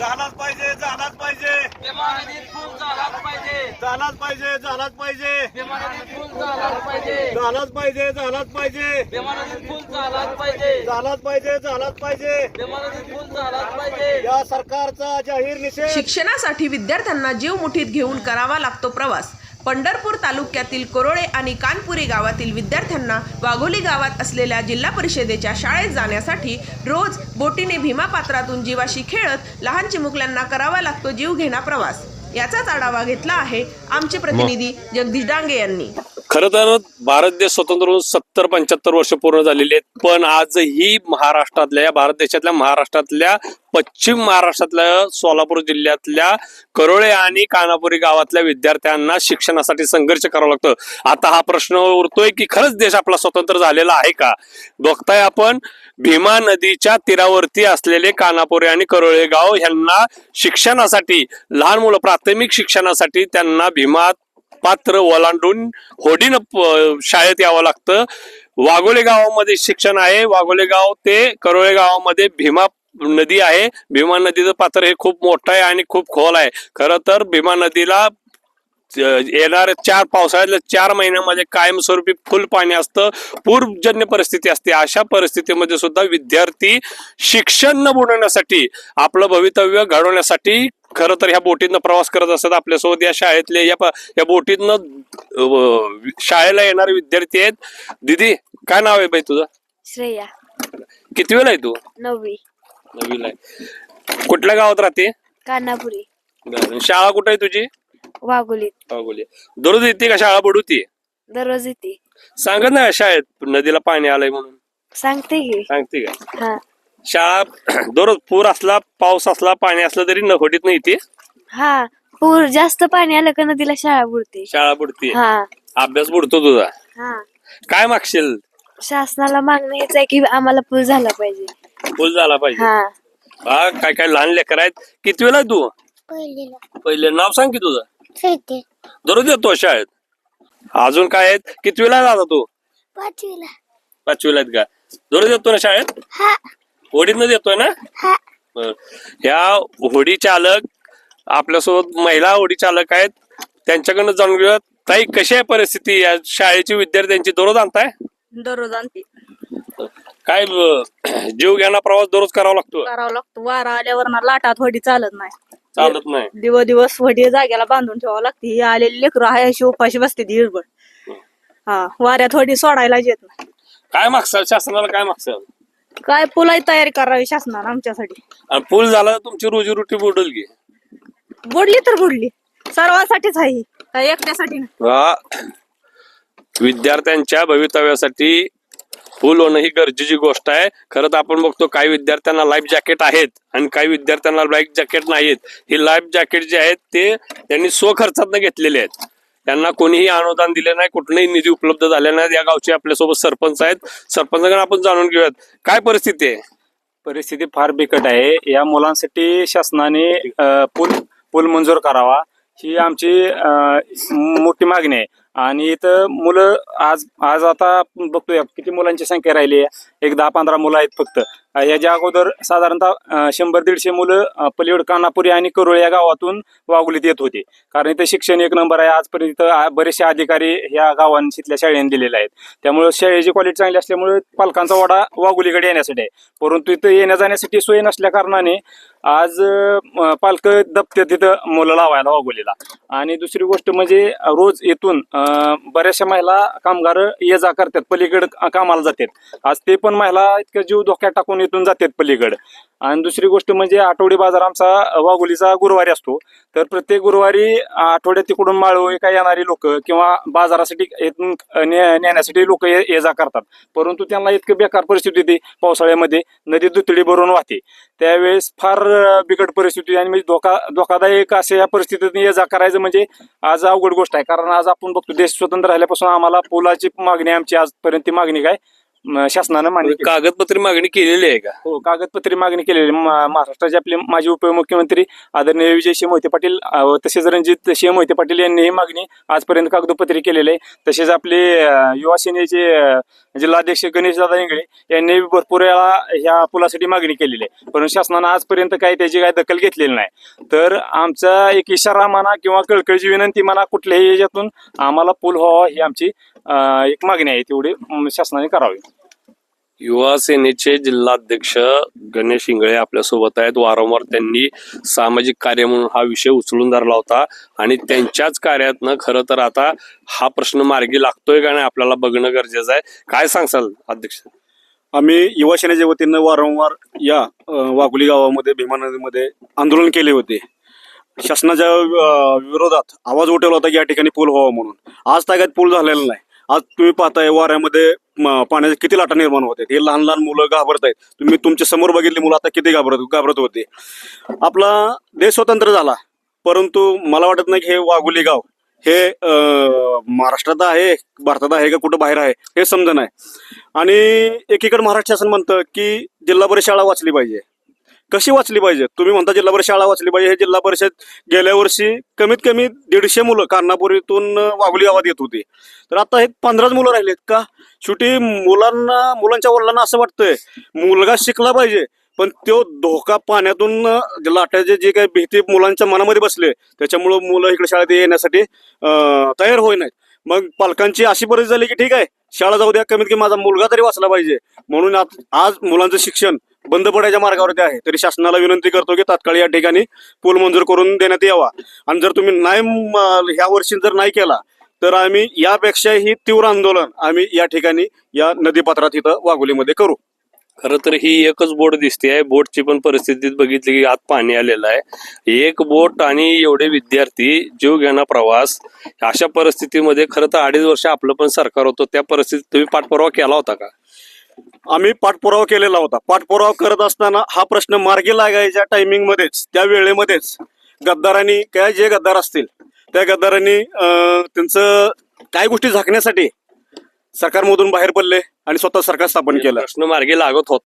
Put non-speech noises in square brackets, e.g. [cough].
झालाच पाहिजे झालाच पाहिजे. विमानातील पूल झालाच पाहिजे. झालाच पाहिजे झालाच पाहिजे. विमानातील पूल झालाच पाहिजे. झालाच पाहिजे झालाच पाहिजे. विमानातील पूल झालाच पाहिजे. झालाच पाहिजे झालाच पाहिजे. विमानातील पूल झालाच पाहिजे. या सरकारचा जाहीर निषेध. शिक्षणासाठी विद्यार्थ्यांना जीव मुठीत घेऊन करावा लागतो प्रवास. पंढरपूर तालुक्यातील कोरोळे आणि कानपुरी गावातील विद्यार्थ्यांना वाघोली गावात असलेल्या जिल्हा परिषदेच्या शाळेत जाण्यासाठी रोज बोटीने भीमा पात्रातून जीवाशी खेळत लहान चिमुकल्यांना करावा लागतो जीव घेणा प्रवास. याचाच आढावा घेतला आहे आमचे प्रतिनिधी जगदीश डांगे यांनी. खरं तर भारत देश स्वतंत्र होऊन सत्तर पंच्याहत्तर वर्ष पूर्ण झालेली आहेत. पण आजही महाराष्ट्रातल्या या भारत देशातल्या महाराष्ट्रातल्या पश्चिम महाराष्ट्रातल्या सोलापूर जिल्ह्यातल्या करोळे आणि कानापुरी गावातल्या विद्यार्थ्यांना शिक्षणासाठी संघर्ष करावा लागतो. आता हा प्रश्न उरतोय की खरंच देश आपला स्वतंत्र झालेला आहे का? बघताय आपण भीमा नदीच्या तीरावरती असलेले कानापुरी आणि करोळे गाव यांना शिक्षणासाठी लहान मुलं प्राथमिक शिक्षणासाठी त्यांना भीमा पात्र ओलांडून होडीनं शाळेत यावं लागतं. वाघोले गावामध्ये शिक्षण आहे. वाघोले गाव ते करोळे गावामध्ये भीमा नदी आहे. भीमा नदीचं पात्र हे खूप मोठं आहे आणि खूप खोल आहे. खरं तर भीमा नदीला येणाऱ्या चार पावसाळ्यातल्या चार महिन्यामध्ये कायमस्वरूपी फुल पाणी असतं. पूरजन्य परिस्थिती असते. अशा परिस्थितीमध्ये सुद्धा विद्यार्थी शिक्षण न बुडवण्यासाठी आपलं भवितव्य घडवण्यासाठी खरं तर ह्या बोटीतनं प्रवास करत असतात. आपल्यासोबत या शाळेतले या या बोटीतनं शाळेला येणारे विद्यार्थी आहेत. दिदी काय नाव आहे बाई तुझं? श्रेया. किती वेळ आहे तू? नववी. नवीला आहे. कुठल्या गावात राहते? कानापुरी बरं. शाळा कुठे आहे तुझी? वाघोलीत बोली दररोज येते का शाळा बुडवती? दररोज येते. सांगत नाही का शाळेत? नदीला पाणी आलंय म्हणून. सांगते की. सांगते का? हा. शाळा [clears throat] दररोज पूर असला पाऊस असला पाणी असलं तरी नखोटीत नाही येते? हा. पूर जास्त पाणी आलं का नदीला शाळा बुडते. शाळा बुडते. हा. अभ्यास बुडतो तुझा. हा. काय मागशील? शासनाला मागणं हेच आहे की आम्हाला पूल झाला पाहिजे. फुल झाला पाहिजे. हा. हा काय काय लहान लेकर आहेत? किती वेळा तू? पहिलेला. पहिले. नाव सांग की तुझं. दररोज येतो शाळेत? अजून काय आहेत? किती वेळा जाता तू? पाचवीला. पाचवीला आहेत का? दररोज येतो ना शाळेत? हा. होडीतनं येतोय ना? हा. बरं. ह्या होडी चालक आपल्यासोबत महिला होडी चालक आहेत. त्यांच्याकडनं जाणून घेऊया. ताई कशी आहे परिस्थिती? या शाळेची विद्यार्थ्यांची दररोज आणताय? दररोज आणते. काय जीव घ्याना प्रवास दररोज करावा लागतो करावं लागतं. वारा आल्यावर ना लाटात होडी चालत नाही. चालत नाही. दिवस दिवस होडी जाग्याला बांधून ठेवावं लागते. ही आलेली लेकरं आहे अशी उपाशी बसते ती हिरबड हा वाऱ्यात होडी सोडायला येत नाही. काय मागसाल? शासनाला काय मागसाल? काय पुलाही तयारी करावी शासनानं आमच्यासाठी. आणि पूल झाला तर तुमची रोजीरोटी बुडेल की? बुडली तर बुडली. सर्वांसाठीच आहे ही. काय एकट्यासाठी नाही. विद्यार्थ्यांच्या भवितव्यासाठी फुल होणं ही गरजेची गोष्ट आहे. खरं तर आपण बघतो काही विद्यार्थ्यांना लाईफ जॅकेट आहेत आणि काही विद्यार्थ्यांना लाईफ जॅकेट नाहीत. ही लाईफ जॅकेट जे आहेत ते त्यांनी स्वखर्चातनं घेतलेले आहेत. त्यांना कोणीही अनुदान दिले नाही कुठलाही निधी उपलब्ध झाले नाही. या गावचे आपल्यासोबत सरपंच आहेत. सरपंचाकडे आपण जाणून घेऊयात. काय परिस्थिती आहे? परिस्थिती फार बिकट आहे. या मुलांसाठी शासनाने पूल पूल मंजूर करावा. ही आमची मोठी मागणी आहे. आणि इथं मुलं आज आज आता आपण बघतोय किती मुलांची संख्या राहिली आहे. एक दहा पंधरा मुलं आहेत फक्त. याच्या अगोदर साधारणतः शंभर दीडशे मुलं पलीवड कानापुरी आणि करुळ या गावातून वागुलीत येत होते. कारण इथं शिक्षण एक नंबर आहे. आजपर्यंत बरेचसे अधिकारी या गावांशीतल्या शाळेने दिलेले आहेत. त्यामुळे शाळेची क्वालिटी चांगली असल्यामुळे पालकांचा वाडा वाघुलीकडे येण्यासाठी आहे. परंतु इथं येण्या जाण्यासाठी सोय नसल्या कारणाने आज पालक दपते तिथं मुलं लावायला वागवलेला आणि दुसरी गोष्ट म्हणजे रोज येथून बऱ्याचशा महिला कामगार ये जा करतात पलीकडे कामाला जातात. आज ते पण महिला इतकं जीव धोक्यात टाकून येथून जातात पलीकडे. आणि दुसरी गोष्ट म्हणजे आठवडी बाजार आमचा वाघोलीचा गुरुवारी असतो. तर प्रत्येक गुरुवारी आठवड्यात तिकडून माळव काय येणारी लोक किंवा बाजारासाठी इथून नेण्यासाठी लोक ये जा करतात. परंतु त्यांना इतकं बेकार परिस्थिती होती पावसाळ्यामध्ये नदी दुतडी भरून वाहते. त्यावेळेस फार बिकट परिस्थिती आणि म्हणजे धोका धोकादायक अशा या परिस्थितीत ये जा करायचं म्हणजे आज अवघड गोष्ट आहे. कारण आज आपण बघतो देश स्वतंत्र राहिल्यापासून आम्हाला पुलाची मागणी आमची आजपर्यंत ती मागणी काय? म, शासनानं मान्य केली. कागदपत्री मागणी केलेली आहे का? हो कागदपत्री मागणी केलेली. मा- महाराष्ट्राचे आपले माजी उपमुख्यमंत्री आदरणीय विजयसिंह मोहिते पाटील अ, व तसेच रणजित सिंह मोहिते पाटील यांनी ही मागणी आजपर्यंत कागदोपत्री केलेली आहे. तसेच आपले अ, युवा सेनेचे अ, जिल्हाध्यक्ष गणेशदादा इंगळे यांनी भरपूर वेळा ह्या पुलासाठी मागणी केलेली आहे. परंतु शासनानं आजपर्यंत काही त्याची काही दखल घेतलेली नाही. तर आमचा एक इशारा म्हणा किंवा कळकळीची विनंती म्हणा कुठल्याही याच्यातून आम्हाला पूल व्हावा ही आमची अ, एक मागणी आहे. तेवढी म, शासनाने करावी. युवा सेनेचे जिल्हाध्यक्ष गणेश इंगळे आपल्यासोबत आहेत. वारंवार त्यांनी सामाजिक कार्य म्हणून हा विषय उचलून धरला होता आणि त्यांच्याच कार्यातनं खरं तर आता हा प्रश्न मार्गी लागतोय का नाही आपल्याला बघणं गरजेचं आहे. काय सांगसाल अध्यक्ष? आम्ही युवा सेनेच्या वतीनं वारंवार या वाघुली गावामध्ये भीमा नदीमध्ये आंदोलन केले होते. शासनाच्या विरोधात आवाज उठवला होता की या ठिकाणी पूल व्हावा म्हणून. आज तागात पूल झालेला नाही. आज तुम्ही पाहताय वाऱ्यामध्ये पाण्याच्या पाण्याचे किती लाटा निर्माण होते हे लहान लहान मुलं घाबरत आहेत. तुम्ही तुमच्यासमोर बघितली मुलं आता किती घाबरत घाबरत होते. आपला देश स्वतंत्र झाला. परंतु मला वाटत नाही की हे वाघुली गाव हे अ, महाराष्ट्रात आहे भारतात आहे का कुठं बाहेर आहे हे समज नाही आणि एकीकडे महाराष्ट्र शासन म्हणतं की जिल्हा परिषद शाळा वाचली पाहिजे. कशी वाचली पाहिजे? तुम्ही म्हणता जिल्हा परिषद शाळा वाचली पाहिजे. हे जिल्हा परिषद गेल्या वर्षी कमीत कमी दीडशे मुलं कान्हापुरीतून वाघोली गावात येत होती. तर आता हे पंधराच मुलं राहिलेत का? शेवटी मुलांना मुलांच्या वडिलांना असं वाटतंय मुलगा शिकला पाहिजे पण तो धोका पाण्यातून लाटाचे जे काही भीती मुलांच्या मनामध्ये बसले त्याच्यामुळं मुलं इकडे शाळेत येण्यासाठी तयार होई नाहीत. मग पालकांची अशी परिस्थिती झाली की ठीक आहे शाळा जाऊ द्या कमीत कमी माझा मुलगा तरी वाचला पाहिजे. म्हणून आज आज मुलांचं शिक्षण बंद पडायच्या मार्गावरती आहे. तरी शासनाला विनंती करतो की तात्काळ या ठिकाणी पूल मंजूर करून देण्यात यावा. आणि जर तुम्ही नाही ह्या वर्षी जर नाही केला तर आम्ही यापेक्षाही तीव्र आंदोलन आम्ही या ठिकाणी या नदीपात्रात इथं वाघोलीमध्ये करू. खरं तर ही एकच बोट दिसते आहे बोटची पण परिस्थितीत बघितली की आत पाणी आलेलं आहे. एक बोट आणि एवढे विद्यार्थी जीव घेणा प्रवास अशा परिस्थितीमध्ये खरं तर अडीच वर्ष आपलं पण सरकार होतं. त्या परिस्थितीत तुम्ही पाठपुरावा केला होता का? आम्ही पाठपुरावा केलेला होता. पाठपुरावा करत असताना हा प्रश्न मार्गी लागायच्या टायमिंग मध्येच त्या वेळेमध्येच गद्दारांनी काय जे गद्दार असतील त्या गद्दारांनी त्यांचं काय गोष्टी झाकण्यासाठी सरकारमधून बाहेर पडले आणि स्वतः सरकार स्थापन केलं. प्रश्न मार्गी लागत होता.